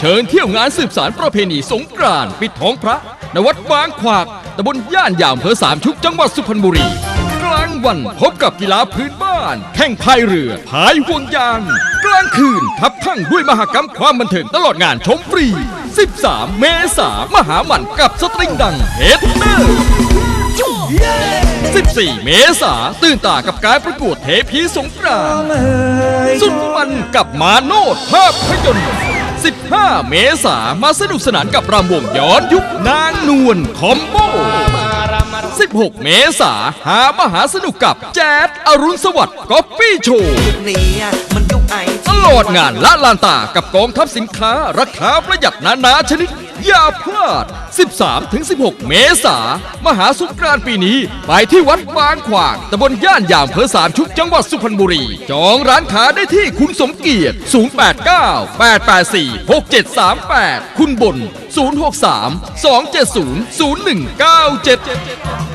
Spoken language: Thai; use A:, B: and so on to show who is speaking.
A: เชิญเที่ยวงานสืบสารประเพณีสงกรานต์ปิดท้องพระณวัดบางขวากตำบลย่านยาวอำเภอสามชุกจังหวัดสุพรรณบุรี กลางวันพบกับกีฬาพื้นบ้าน แข่งพายเรือพายห่วงยาง กลางคืนทับทั้งด้วยมหกรรมความบันเทิงตลอดงานชมฟรี 13 เมษามหาหมันกับสตริงดังเฮดเนอร์ 14 เมษาตื่นตากับการประกวดเทพีสงกรานต์สุดมันกับมาโนดภาพยนตร์ 15 เมษามาสนุกสนานกับรำวงย้อนยุคนางนวลคอมโบ 16 เมษาหามหาสนุกกับแจ๊ดอรุณสวัสดิ์ก๊อปปี้โชว์
B: นี้มันยุ คไอ
A: ดงานละลานตากับกองทัพสินค้าราคาประหยัดนานาชนิด อย่าพลาด 13-16 เมษามหาสงกรานต์ปีนี้ ไปที่วัดบางขวางตำบลย่านยามเภอสามชุกจังหวัดสุพรรณบุรี จองร้านค้าได้ที่คุณสมเกียรติ 089-884-6738 คุณบน 063-270-0197